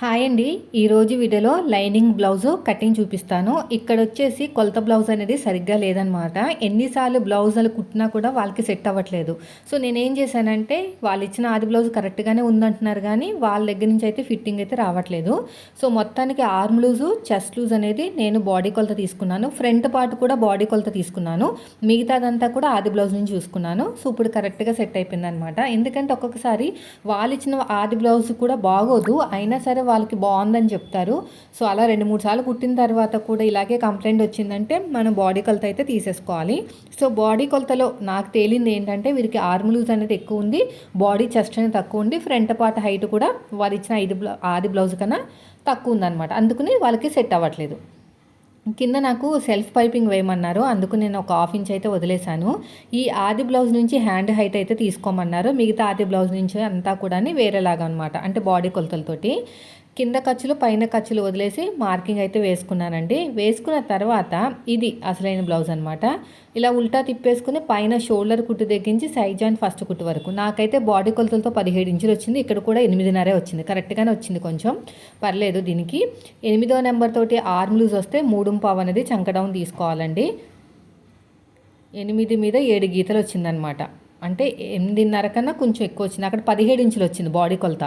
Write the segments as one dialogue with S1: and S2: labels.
S1: Hi అండి. ఈరోజు వీడియోలో లైనింగ్ బ్లౌజ్ కటింగ్ చూపిస్తాను. ఇక్కడ వచ్చేసి కొలత బ్లౌజ్ అనేది సరిగ్గా లేదనమాట ఎన్నిసార్లు బ్లౌజులు కుట్టినా కూడా వాళ్ళకి సెట్ అవ్వట్లేదు. సో నేనేం చేశానంటే వాళ్ళు ఇచ్చిన ఆది బ్లౌజ్ కరెక్ట్గానే ఉందంటున్నారు కానీ వాళ్ళ దగ్గర నుంచి అయితే ఫిట్టింగ్ అయితే రావట్లేదు. సో మొత్తానికి ఆర్మ్ లూజు చెస్ట్ లూజ్ అనేది నేను బాడీ కొలత తీసుకున్నాను. ఫ్రంట్ పార్ట్ కూడా బాడీ కొలత తీసుకున్నాను. మిగతాదంతా కూడా ఆది బ్లౌజ్ నుంచి చూసుకున్నాను. సో ఇప్పుడు కరెక్ట్గా సెట్ అయిపోయింది అనమాట ఎందుకంటే ఒక్కొక్కసారి వాళ్ళు ఇచ్చిన ఆది బ్లౌజ్ కూడా బాగోదు. అయినా సరే వాళ్ళకి బాగుందని చెప్తారు. సో అలా రెండు మూడు సార్లు కుట్టిన తర్వాత కూడా ఇలాగే కంప్లైంట్ వచ్చిందంటే మనం బాడీ కొలత అయితే తీసేసుకోవాలి. సో బాడీ కొలతలో నాకు తేలింది ఏంటంటే వీరికి ఆర్మ్ లూజ్ అనేది ఎక్కువ ఉంది బాడీ చెస్ట్ అనేది తక్కువ ఉంది ఫ్రంట్ పార్ట్ హైట్ కూడా వారు ఇచ్చిన ఐదు బ్లౌ ఆది బ్లౌజ్ కన్నా తక్కువ ఉందన్నమాట. అందుకని వాళ్ళకి సెట్ అవ్వట్లేదు. కింద నాకు సెల్ఫ్ పైపింగ్ వేయమన్నారు. అందుకు నేను ఒక హాఫ్ ఇంచ్ అయితే వదిలేశాను. ఈ ఆది బ్లౌజ్ నుంచి హ్యాండ్ హైట్ అయితే తీసుకోమన్నారు. మిగతా ఆది బ్లౌజ్ నుంచి అంతా కూడా వేరేలాగా అనమాట అంటే బాడీ కొలతలతోటి. కింద ఖర్చులు పైన ఖర్చులు వదిలేసి మార్కింగ్ అయితే వేసుకున్నానండి. వేసుకున్న తర్వాత ఇది అసలైన బ్లౌజ్ అనమాట ఇలా ఉల్టా తిప్పేసుకుని పైన షోల్డర్ కుట్టు దగ్గరించి సైడ్ జాయింట్ ఫస్ట్ కుట్టు వరకు. నాకైతే బాడీ కొలతలతో పదిహేడు ఇంచులు వచ్చింది. ఇక్కడ కూడా ఎనిమిదిన్నరే వచ్చింది. కరెక్ట్గానే వచ్చింది కొంచెం. పర్లేదు దీనికి. ఎనిమిదో నెంబర్ తోటి ఆర్మ్ లూజ్ వస్తే మూడు పావు అనేది చంకడౌన్ తీసుకోవాలండి. ఎనిమిది మీద ఏడు గీతలు వచ్చిందనమాట అంటే ఎనిమిదిన్నర కన్నా కొంచెం ఎక్కువ వచ్చింది. అక్కడ పదిహేడు ఇంచులు వచ్చింది బాడీ కొలత.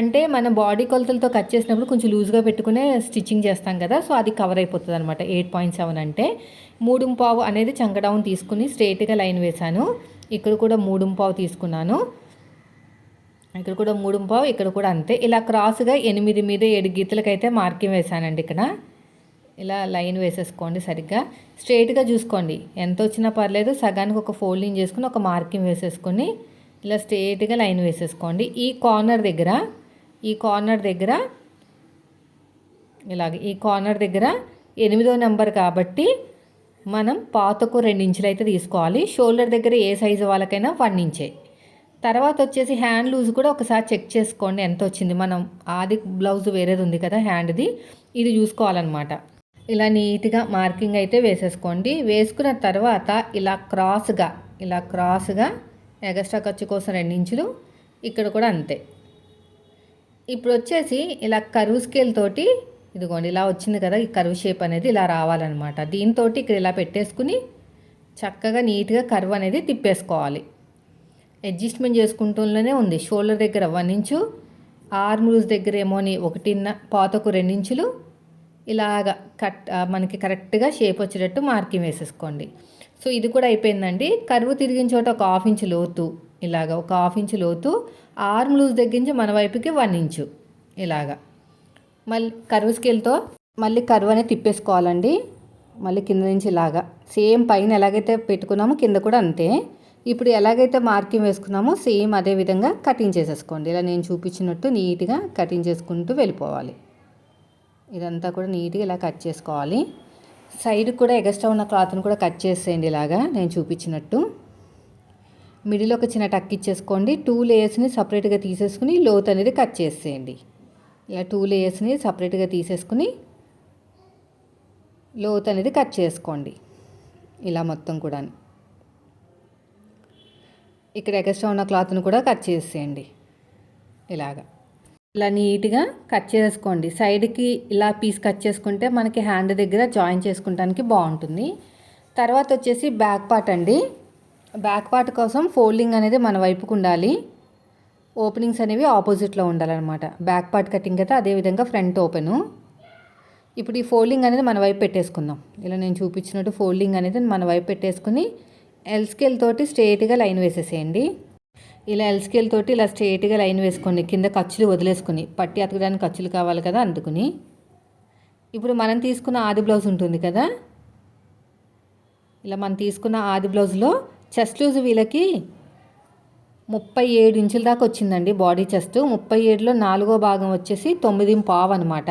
S1: అంటే మనం బాడీ కొలతలతో కట్ చేసినప్పుడు కొంచెం లూజ్గా పెట్టుకునే స్టిచ్చింగ్ చేస్తాం కదా సో అది కవర్ అయిపోతుంది అనమాట ఎయిట్ పాయింట్ సెవెన్ అంటే మూడు పావు అనేది చంకడౌన్ తీసుకుని స్ట్రైట్గా లైన్ వేశాను. ఇక్కడ కూడా మూడు పావు తీసుకున్నాను. ఇక్కడ కూడా మూడు పావు ఇక్కడ కూడా అంతే. ఇలా క్రాస్గా ఎనిమిది మీద ఏడు గీతలకైతే మార్కింగ్ వేశానండి ఇక్కడ. ఇలా లైన్ వేసేసుకోండి సరిగ్గా. స్ట్రైట్గా చూసుకోండి. ఎంత వచ్చినా పర్లేదు సగానికి ఒక ఫోల్డింగ్ చేసుకుని ఒక మార్కింగ్ వేసేసుకొని ఇలా స్ట్రైట్గా లైన్ వేసేసుకోండి. ఈ కార్నర్ దగ్గర ఈ కార్నర్ దగ్గర ఇలాగ ఈ కార్నర్ దగ్గర ఎనిమిదో నెంబర్ కాబట్టి మనం పాతకు రెండు ఇంచులు అయితే తీసుకోవాలి. షోల్డర్ దగ్గర ఏ సైజు వాళ్ళకైనా వన్ ఇంచే. తర్వాత వచ్చేసి హ్యాండ్ లూజ్ కూడా ఒకసారి చెక్ చేసుకోండి. ఎంత వచ్చింది? మనం ఆది బ్లౌజ్ వేరేది ఉంది కదా హ్యాండ్ది. ఇది చూసుకోవాలన్నమాట. ఇలా నీట్గా మార్కింగ్ అయితే వేసేసుకోండి. వేసుకున్న తర్వాత ఇలా క్రాస్గా ఇలా క్రాస్గా ఎగస్ట్రా ఖర్చు కోసం రెండించులు ఇక్కడ కూడా అంతే. ఇప్పుడు వచ్చేసి ఇలా కరువు స్కేల్ తోటి ఇదిగోండి ఇలా వచ్చింది కదా ఈ కరువు షేప్ అనేది ఇలా రావాలన్నమాట. దీంతో ఇక్కడ ఇలా పెట్టేసుకుని చక్కగా నీట్గా కర్వ్ అనేది తిప్పేసుకోవాలి. అడ్జస్ట్మెంట్ చేసుకుంటూనే ఉంది. షోల్డర్ దగ్గర వన్ ఇంచు ఆర్మ్ రూస్ దగ్గర ఏమోని ఒకటిన్న పాతకు రెండించులు ఇలాగ కట్ మనకి కరెక్ట్గా షేప్ వచ్చేటట్టు మార్కింగ్ వేసేసుకోండి. సో ఇది కూడా అయిపోయిందండి. కరువు తిరిగిన చోట ఒక హాఫ్ ఇంచ్ లోతు ఇలాగ ఒక హాఫ్ ఇంచ్ లోతు ఆర్మ్ లూజ్ దగ్గరించి మన వైపుకి వన్ ఇంచు ఇలాగా. మళ్ళీ కరువు స్కేల్తో మళ్ళీ కరువు అనేది తిప్పేసుకోవాలండి. మళ్ళీ కింద నుంచి ఇలాగా. సేమ్ పైన ఎలాగైతే పెట్టుకున్నామో కింద కూడా అంతే. ఇప్పుడు ఎలాగైతే మార్కింగ్ వేసుకున్నామో సేమ్ అదే విధంగా కటింగ్ చేసేసుకోండి. ఇలా నేను చూపించినట్టు నీట్గా కటింగ్ చేసుకుంటూ వెళ్ళిపోవాలి. ఇదంతా కూడా నీట్గా ఇలా కట్ చేసుకోవాలి. సైడ్ కూడా ఎగస్ట్రా ఉన్న క్లాత్ని కూడా కట్ చేసేయండి ఇలాగా నేను చూపించినట్టు. మిడిల్ ఒక చిన్న టక్ ఇచ్చేసుకోండి. టూ లేయర్స్ని సపరేట్గా తీసేసుకుని లోత్ అనేది కట్ చేసేయండి. ఇలా టూ లేయర్స్ని సపరేట్గా తీసేసుకుని లోత్ అనేది కట్ చేసుకోండి. ఇలా మొత్తం కూడా ఇక్కడ ఎగస్ట్రా ఉన్న క్లాత్ని కూడా కట్ చేసేయండి. ఇలాగా. ఇలా నీట్గా కట్ చేసుకోండి. సైడ్కి ఇలా పీస్ కట్ చేసుకుంటే మనకి హ్యాండ్ దగ్గర జాయిన్ చేసుకుంటానికి బాగుంటుంది. తర్వాత వచ్చేసి బ్యాక్ పార్ట్ అండి. బ్యాక్ పార్ట్ కోసం ఫోల్డింగ్ అనేది మన వైపుకు ఉండాలి. ఓపెనింగ్స్ అనేవి ఆపోజిట్లో ఉండాలన్నమాట. బ్యాక్ పార్ట్ కటింగ్ అయితే అదేవిధంగా ఫ్రంట్ ఓపెను. ఇప్పుడు ఈ ఫోల్డింగ్ అనేది మన వైపు పెట్టేసుకుందాం. ఇలా నేను చూపించినట్టు ఫోల్డింగ్ అనేది మన వైపు పెట్టేసుకుని ఎల్ స్కేల్ తోటి స్ట్రేట్గా లైన్ వేసేసేయండి. ఇలా ఎల్స్కేల్ తోటి ఇలా స్ట్రేట్గా లైన్ వేసుకోండి కింద ఖర్చులు వదిలేసుకుని పట్టి అతకడానికి ఖర్చులు కావాలి కదా అందుకుని ఇప్పుడు మనం తీసుకున్న ఆది బ్లౌజ్ ఉంటుంది కదా? ఇలా మనం తీసుకున్న ఆది బ్లౌజ్లో చెస్ట్ లూజ్ వీళ్ళకి ముప్పై ఏడు ఇంచుల దాకా వచ్చిందండి బాడీ చెస్ట్ ముప్పై ఏడులో నాలుగో భాగం వచ్చేసి తొమ్మిది పావు అనమాట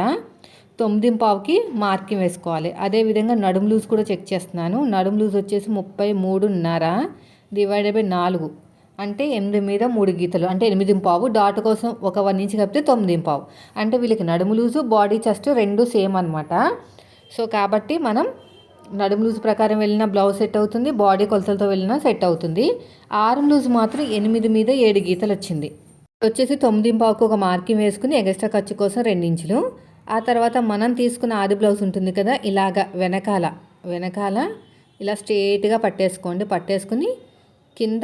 S1: తొమ్మిది పావుకి మార్కింగ్ వేసుకోవాలి. అదేవిధంగా నడుము లూజ్ కూడా చెక్ చేస్తున్నాను. నడుము లూజ్ వచ్చేసి ముప్పై మూడున్నర డివైడెడ్ బై నాలుగు. అంటే ఎనిమిది మీద మూడు గీతలు అంటే ఎనిమిది పావు డాట్ కోసం ఒక వన్ ఇంచ్ కలిపితే తొమ్మిది పావు అంటే వీళ్ళకి నడుము లూజు బాడీ చెస్ట్ రెండు సేమ్ అనమాట సో కాబట్టి మనం నడుము లూజ్ ప్రకారం వెళ్ళిన బ్లౌజ్ సెట్ అవుతుంది బాడీ కొలతలతో వెళ్ళినా సెట్ అవుతుంది. ఆర్మ్ లూజ్ మాత్రం ఎనిమిది మీద ఏడు గీతలు వచ్చింది. వచ్చేసి తొమ్మిది పావుకు ఒక మార్కింగ్ వేసుకుని ఎగస్ట్రా ఖర్చు కోసం రెండించులు ఆ తర్వాత మనం తీసుకున్న ఆది బ్లౌజ్ ఉంటుంది కదా ఇలాగ వెనకాల వెనకాల ఇలా స్ట్రేట్గా పట్టేసుకోండి పట్టేసుకుని కింద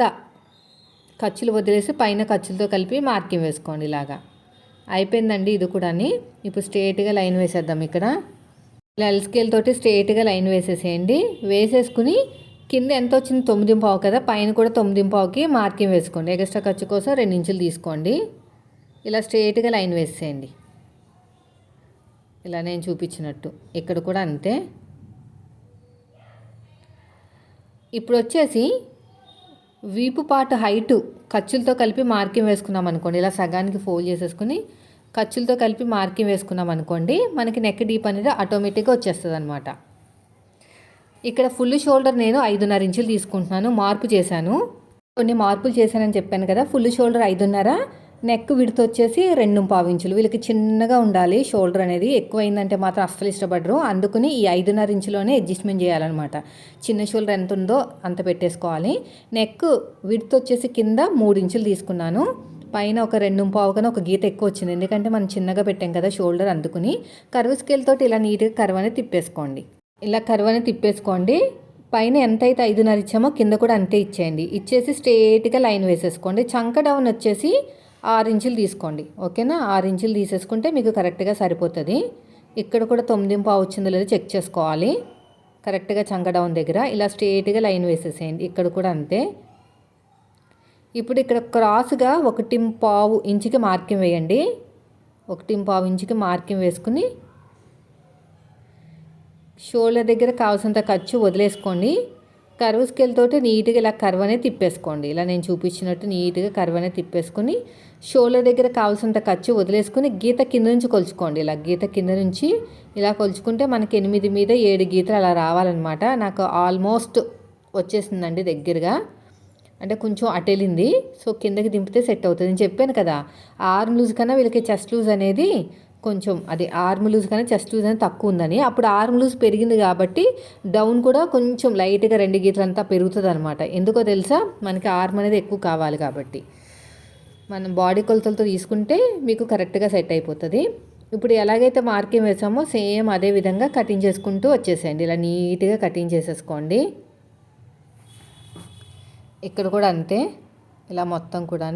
S1: ఖర్చులు వదిలేసి పైన ఖర్చులతో కలిపి మార్కింగ్ వేసుకోండి ఇలాగా. అయిపోయిందండి ఇది కూడా ఇప్పుడు స్ట్రేట్గా లైన్ వేసేద్దాం ఇక్కడ. ఇలా స్కేల్ తోటి స్ట్రేట్గా లైన్ వేసేసేయండి. వేసేసుకుని కింద ఎంత వచ్చింది? తొమ్మిది పావు కదా పైన కూడా తొమ్మిది పావుకి మార్కింగ్ వేసుకోండి. ఎక్స్ట్రా ఖర్చు కోసం రెండు ఇంచులు తీసుకోండి. ఇలా స్ట్రేట్గా లైన్ వేసేయండి ఇలా నేను చూపించినట్టు. ఇక్కడ కూడా అంతే. ఇప్పుడు వచ్చేసి వీపు పాటు హైటు ఖర్చులతో కలిపి మార్కింగ్ వేసుకున్నాం అనుకోండి. ఇలా సగానికి ఫోల్డ్ చేసేసుకుని ఖర్చులతో కలిపి మార్కింగ్ వేసుకున్నాం అనుకోండి మనకి నెక్ డీప్ అనేది ఆటోమేటిక్గా వచ్చేస్తుంది అనమాట ఇక్కడ ఫుల్ షోల్డర్ నేను ఐదున్నర ఇంచులు తీసుకుంటున్నాను. మార్పు చేశాను. కొన్ని మార్పులు చేశానని చెప్పాను కదా ఫుల్ షోల్డర్ ఐదున్నర నెక్ విడత వచ్చేసి రెండు పావు ఇంచులు. వీళ్ళకి చిన్నగా ఉండాలి. షోల్డర్ అనేది ఎక్కువైందంటే మాత్రం అస్సలు ఇష్టపడరు. అందుకని ఈ ఐదున్నర ఇంచులోనే అడ్జస్ట్మెంట్ చేయాలన్నమాట. చిన్న షోల్డర్ ఎంత ఉందో అంత పెట్టేసుకోవాలి. నెక్ విడత వచ్చేసి కింద మూడు ఇంచులు తీసుకున్నాను. పైన ఒక రెండు పావు కన్నా ఒక గీత ఎక్కువ వచ్చింది. ఎందుకంటే మనం చిన్నగా పెట్టాం కదా షోల్డర్ అందుకుని. కరువు స్కేల్ తోటి ఇలా నీట్గా కరువు అనేది తిప్పేసుకోండి. ఇలా కరువు అనేది తిప్పేసుకోండి. పైన ఎంత అయితే ఐదున్నర ఇచ్చామో కింద కూడా అంతే ఇచ్చేయండి. ఇచ్చేసి స్ట్రేట్గా లైన్ వేసేసుకోండి. చంక డౌన్ వచ్చేసి ఆరు ఇంచులు తీసుకోండి. ఓకేనా? ఆరు ఇంచులు తీసేసుకుంటే మీకు కరెక్ట్గా సరిపోతుంది. ఇక్కడ కూడా తొమ్మిది పావు వచ్చిందో లేదో చెక్ చేసుకోవాలి. కరెక్ట్గా చంక డౌన్ దగ్గర ఇలా స్ట్రేట్గా లైన్ వేసేసేయండి. ఇక్కడ కూడా అంతే. ఇప్పుడు ఇక్కడ క్రాస్గా ఒకటి పావు ఇంచుకి మార్కింగ్ వేయండి. ఒకటి పావు ఇంచుకి మార్కింగ్ వేసుకుని షోల్డర్ దగ్గర కావాల్సినంత ఖర్చు వదిలేసుకోండి. కర్వ్ స్కేల్ తోటి నీట్గా ఇలా కర్వ్ అనేది తిప్పేసుకోండి. ఇలా నేను చూపించినట్టు నీట్గా కర్వ్ అనేది తిప్పేసుకొని షోల్డర్ దగ్గర కావాల్సినంత ఖర్చు వదిలేసుకుని గీత కింద నుంచి కొలుచుకోండి. ఇలా గీత కింద నుంచి ఇలా కొలుచుకుంటే మనకి ఎనిమిది మీద ఏడు గీతలు అలా రావాలన్నమాట. నాకు ఆల్మోస్ట్ వచ్చేసిందండి దగ్గరగా. అంటే కొంచెం అటెలింది. సో కిందకి దింపితే సెట్ అవుతుంది చెప్పాను కదా. ఆర్మ్ లూజ్ కన్నా వీళ్ళకి చెస్ట్ లూజ్ అనేది కొంచెం అది ఆర్మ్ లూజ్ కానీ చెస్ట్ లూజ్ అనేది తక్కువ ఉందని. అప్పుడు ఆర్మ్ లూజ్ పెరిగింది కాబట్టి డౌన్ కూడా కొంచెం లైట్గా రెండు గీతలు అంతా పెరుగుతుంది అనమాట ఎందుకో తెలుసా? మనకి ఆర్మ్ అనేది ఎక్కువ కావాలి కాబట్టి. మనం బాడీ కొలతలతో తీసుకుంటే మీకు కరెక్ట్గా సెట్ అయిపోతుంది. ఇప్పుడు ఎలాగైతే మార్కింగ్ వేసామో సేమ్ అదే విధంగా కటింగ్ చేసుకుంటూ వచ్చేసేయండి. ఇలా నీట్గా కటింగ్ చేసేసుకోండి. ఇక్కడ కూడా అంతే. ఇలా మొత్తం కూడా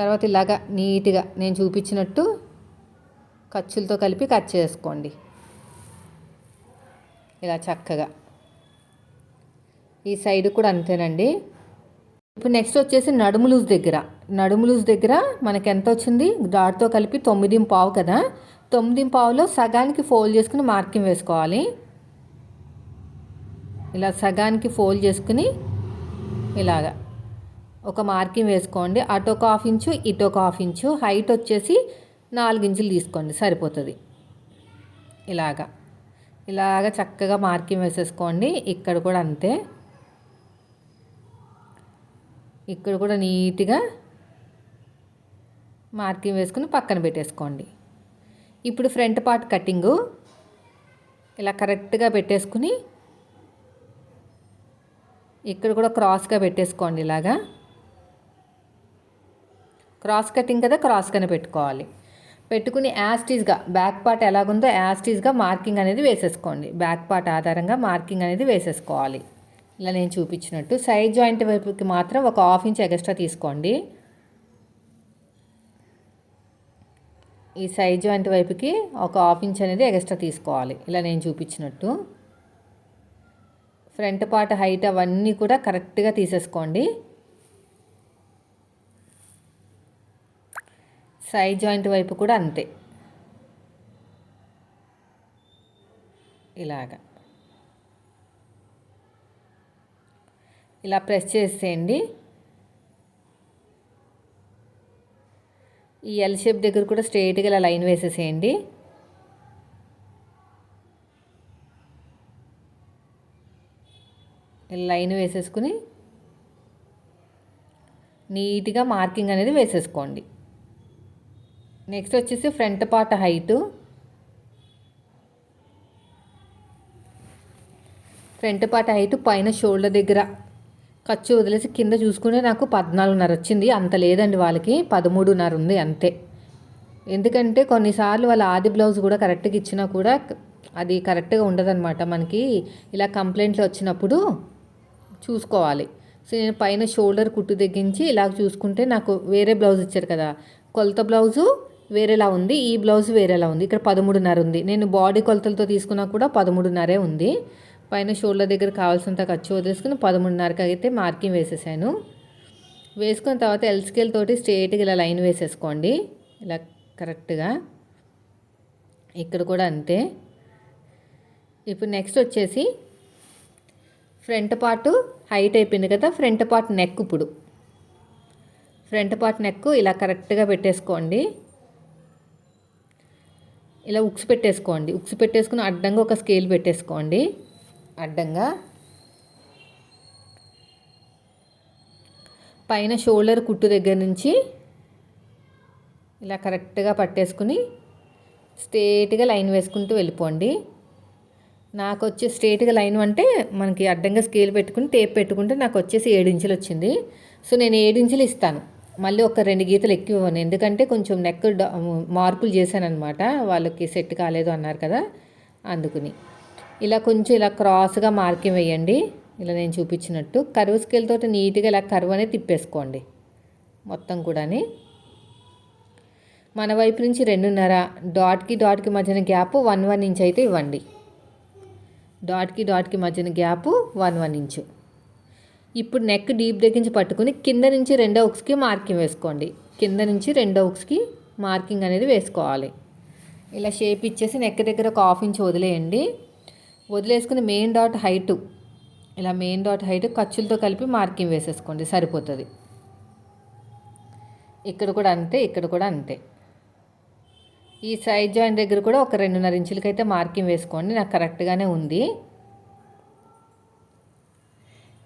S1: తర్వాత ఇలాగా నీట్గా నేను చూపించినట్టు ఖర్చులతో కలిపి కట్ చేసుకోండి. ఇలా చక్కగా. ఈ సైడ్ కూడా అంతేనండి. ఇప్పుడు నెక్స్ట్ వచ్చేసి నడుము లూజ్ దగ్గర. నడుము లూజ్ దగ్గర మనకి ఎంత వచ్చింది? డాట్తో కలిపి తొమ్మిది పావు కదా? తొమ్మిది పావులో సగానికి ఫోల్డ్ చేసుకుని మార్కింగ్ వేసుకోవాలి. ఇలా సగానికి ఫోల్డ్ చేసుకుని ఇలాగా. ఒక మార్కింగ్ వేసుకోండి. అటు ఒక హాఫ్ ఇంచు ఇటు ఒక హాఫ్ ఇంచు. హైట్ వచ్చేసి నాలుగు ఇంచులు తీసుకోండి. సరిపోతుంది. ఇలాగా. ఇలాగ చక్కగా మార్కింగ్ వేసేసుకోండి. ఇక్కడ కూడా అంతే. ఇక్కడ కూడా నీట్గా మార్కింగ్ వేసుకుని పక్కన పెట్టేసుకోండి. ఇప్పుడు ఫ్రంట్ పార్ట్ కటింగు ఇలా కరెక్ట్గా పెట్టేసుకుని ఇక్కడ కూడా క్రాస్గా పెట్టేసుకోండి ఇలాగా. క్రాస్ కటింగ్ కదా క్రాస్గానే పెట్టుకోవాలి. పెట్టుకుని యాస్టీస్గా బ్యాక్ పార్ట్ ఎలాగుందో యాస్టీస్గా మార్కింగ్ అనేది వేసేసుకోండి. బ్యాక్ పార్ట్ ఆధారంగా మార్కింగ్ అనేది వేసేసుకోవాలి. ఇలా నేను చూపించినట్టు సైడ్ జాయింట్ వైపుకి మాత్రం ఒక హాఫ్ ఇంచ్ ఎక్స్ట్రా తీసుకోండి. ఈ సైడ్ జాయింట్ వైపుకి ఒక హాఫ్ ఇంచ్ అనేది ఎక్స్ట్రా తీసుకోవాలి. ఇలా నేను చూపించినట్టు. ఫ్రంట్ పార్ట్ హైట్ అవన్నీ కూడా కరెక్ట్గా తీసేసుకోండి. సైడ్ జాయింట్ వైపు కూడా అంతే. ఇలాగా. ఇలా ప్రెస్ చేసేయండి. ఈ ఎల్ షేప్ దగ్గర కూడా స్ట్రైట్గా ఇలా లైన్ వేసేసేయండి. లైన్ వేసేసుకుని నీట్గా మార్కింగ్ అనేది వేసేసుకోండి. నెక్స్ట్ వచ్చేసి front part height front part height పైన షోల్డర్ దగ్గర. ఖర్చు వదిలేసి కింద చూసుకుంటే నాకు పద్నాలుగున్నర వచ్చింది. అంత లేదండి వాళ్ళకి. పదమూడున్నర ఉంది అంతే. ఎందుకంటే కొన్నిసార్లు వాళ్ళ ఆది బ్లౌజ్ కూడా కరెక్ట్గా ఇచ్చినా కూడా అది కరెక్ట్గా ఉండదన్నమాట మనకి. ఇలా కంప్లైంట్లు వచ్చినప్పుడు చూసుకోవాలి. సో నేను పైన షోల్డర్ కుట్టు తగ్గించి ఇలా చూసుకుంటే నాకు వేరే బ్లౌజ్ ఇచ్చారు కదా. కొలత బ్లౌజు వేరేలా ఉంది ఈ బ్లౌజ్ వేరేలా ఉంది. ఇక్కడ పదమూడున్నర ఉంది. నేను బాడీ కొలతలతో తీసుకున్నా కూడా పదమూడున్నరే ఉంది. పైన షోల్డర్ దగ్గర కావాల్సినంత ఖర్చు వదిలేసుకుని పదమూడున్నరకి అయితే మార్కింగ్ వేసేసాను. వేసుకున్న తర్వాత ఎల్ స్కేల్ తోటి స్ట్రేట్గా ఇలా లైన్ వేసేసుకోండి. ఇలా కరెక్ట్గా. ఇక్కడ కూడా అంతే. ఇప్పుడు నెక్స్ట్ వచ్చేసి ఫ్రంట్ పార్ట్ హైట్ అయిపోయింది కదా ఫ్రంట్ పార్ట్ నెక్ ఇప్పుడు. ఫ్రంట్ పార్ట్ నెక్ ఇలా కరెక్ట్గా పెట్టేసుకోండి. ఇలా ఉక్స్ పెట్టేసుకోండి. ఉక్స్ పెట్టేసుకుని అడ్డంగా ఒక స్కేల్ పెట్టేసుకోండి. అడ్డంగా. పైన షోల్డర్ కుట్టు దగ్గర నుంచి ఇలా కరెక్ట్గా పట్టేసుకుని స్ట్రేట్గా లైన్ వేసుకుంటూ వెళ్ళిపోండి. నాకు వచ్చే స్ట్రేట్గా లైన్ అంటే మనకి అడ్డంగా స్కేల్ పెట్టుకుని టేప్ పెట్టుకుంటే నాకు వచ్చేసి ఏడు వచ్చింది. సో నేను ఏడు ఇంచులు ఇస్తాను. మళ్ళీ ఒక రెండు గీతలు ఎక్కువ ఇవ్వను. ఎందుకంటే కొంచెం నెక్ మార్పులు చేశానమాట వాళ్ళకి సెట్ కాలేదు అన్నారు కదా అందుకుని. ఇలా కొంచెం ఇలా క్రాస్గా మార్కింగ్ వేయండి. ఇలా నేను చూపించినట్టు. కరువు స్కేల్తో నీట్గా ఇలా కరువు అనేది తిప్పేసుకోండి. మొత్తం కూడాని. మన వైపు నుంచి రెండున్నర. డాట్కి డాట్కి మధ్యన గ్యాప్ వన్ వన్ ఇంచ్ అయితే ఇవ్వండి. డాట్కి డాట్కి మధ్యన గ్యాప్ వన్ వన్ ఇంచు ఇప్పుడు నెక్ డీప్ దగ్గర నుంచి పట్టుకుని కింద నుంచి రెండో ఉక్స్కి మార్కింగ్ వేసుకోండి. కింద నుంచి రెండో ఉక్స్కి మార్కింగ్ అనేది వేసుకోవాలి. ఇలా షేప్ ఇచ్చేసి నెక్ దగ్గర ఒక హాఫ్ ఇంచ్ వదిలేయండి. వదిలేసుకుని మెయిన్ డాట్ హైటు ఇలా మెయిన్ డాట్ హైట్ ఖర్చులతో కలిపి మార్కింగ్ వేసేసుకోండి. సరిపోతుంది. ఇక్కడ కూడా అంతే ఇక్కడ కూడా అంతే. ఈ సైడ్ జాయింట్ దగ్గర కూడా ఒక రెండున్నర ఇంచులకైతే మార్కింగ్ వేసుకోండి. నాకు కరెక్ట్గానే ఉంది.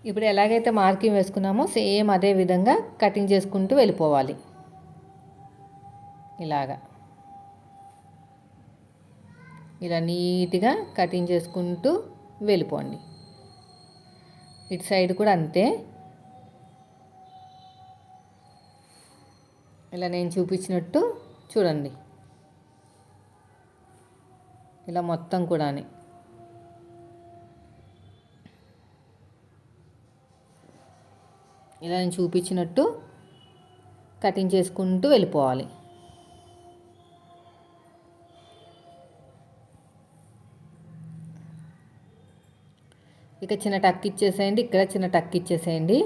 S1: ఇప్పుడు ఎలాగైతే మార్కింగ్ వేసుకున్నామో సేమ్ అదే విధంగా కటింగ్ చేసుకుంటూ వెళ్ళిపోవాలి. ఇలాగా. ఇలా నీట్గా కటింగ్ చేసుకుంటూ వెళ్ళిపోండి. ఇటు సైడ్ కూడా అంతే. ఇలా నేను చూపించినట్టు చూడండి. ఇలా మొత్తం కూడా ఇలా నేను చూపించినట్టు కటింగ్ చేసుకుంటూ వెళ్ళిపోవాలి. ఇక చిన్న టక్ ఇచ్చేసేయండి ఇక్కడ చిన్న టక్ ఇచ్చేసేయండి.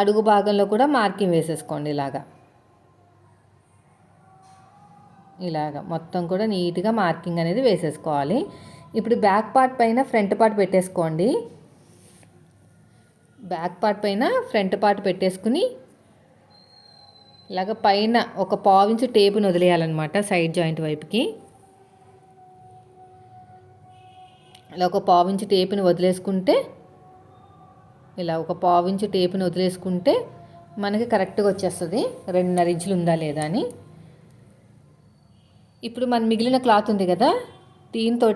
S1: అడుగు భాగంలో కూడా మార్కింగ్ వేసేసుకోండి ఇలాగా. ఇలాగ మొత్తం కూడా నీట్గా మార్కింగ్ అనేది వేసేసుకోవాలి. ఇప్పుడు బ్యాక్ పార్ట్ పైన ఫ్రంట్ పార్ట్ పెట్టేసుకోండి. బ్యాక్ పార్ట్ పైన ఫ్రంట్ పార్ట్ పెట్టేసుకుని ఇలాగ పైన ఒక పావించు టేపుని వదిలేయాలన్నమాట సైడ్ జాయింట్ వైపుకి. ఇలా ఒక పావించు టేపుని వదిలేసుకుంటే ఇలా ఒక పావించు టేపుని వదిలేసుకుంటే మనకి కరెక్ట్గా వచ్చేస్తుంది. రెండున్నర ఇంచులు ఉందా లేదా అని. ఇప్పుడు మన మిగిలిన క్లాత్ ఉంది కదా దీంతో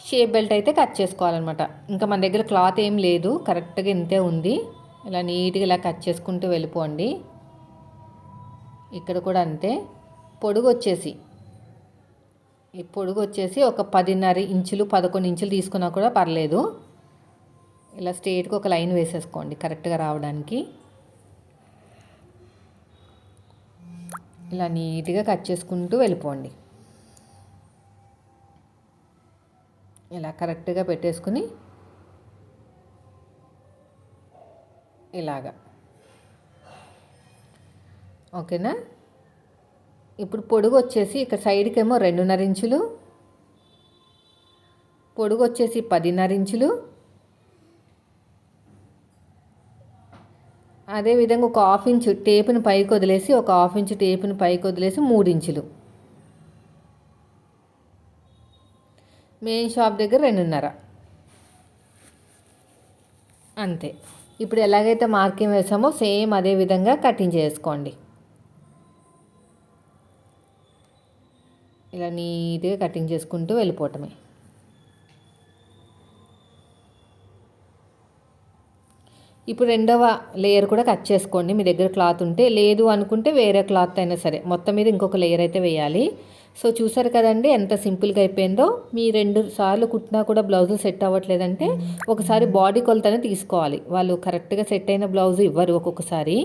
S1: షేప్ బెల్ట్ అయితే కట్ చేసుకోవాలన్నమాట. ఇంకా మన దగ్గర క్లాత్ ఏం లేదు కరెక్ట్గా ఇంతే ఉంది. ఇలా నీట్గా ఇలా కట్ చేసుకుంటూ వెళ్ళిపోండి. ఇక్కడ కూడా అంతే. పొడుగు వచ్చేసి ఈ పొడుగు వచ్చేసి ఒక పదిన్నర ఇంచులు పదకొండు ఇంచులు తీసుకున్నా కూడా పర్లేదు. ఇలా స్ట్రేట్గా ఒక లైన్ వేసేసుకోండి కరెక్ట్గా రావడానికి. ఇలా నీట్గా కట్ చేసుకుంటూ వెళ్ళిపోండి. ఇలా కరెక్ట్గా పెట్టేసుకుని ఇలాగా. ఓకేనా? ఇప్పుడు పొడుగు వచ్చేసి ఇక్కడ సైడ్కి ఏమో రెండున్నర ఇంచులు పొడుగు వచ్చేసి పదిన్నర ఇంచులు. అదేవిధంగా ఒక హాఫ్ ఇంచు టేపుని పైకి వదిలేసి ఒక హాఫ్ ఇంచు టేపుని పైకి వదిలేసి మూడు ఇంచులు. మెయిన్ షాప్ దగ్గర రెండున్నర. అంతే. ఇప్పుడు ఎలాగైతే మార్కింగ్ వేసామో సేమ్ అదే విధంగా కటింగ్ చేసుకోండి. ఇలా నీట్గా కటింగ్ చేసుకుంటూ వెళ్ళిపోవటమే. ఇప్పుడు రెండవ లేయర్ కూడా కట్ చేసుకోండి. మీ దగ్గర క్లాత్ ఉంటే లేదు అనుకుంటే వేరే క్లాత్ అయినా సరే. మొత్తం మీద ఇంకొక లేయర్ అయితే వేయాలి. సో చూసారు కదండి ఎంత సింపుల్గా అయిపోయిందో. మీ రెండు సార్లు కుట్టినా కూడా బ్లౌజులు సెట్ అవ్వట్లేదంటే ఒకసారి బాడీ కొలతనే తీసుకోవాలి. వాళ్ళు కరెక్ట్గా సెట్ అయిన బ్లౌజ్ ఇవ్వరు ఒక్కొక్కసారి.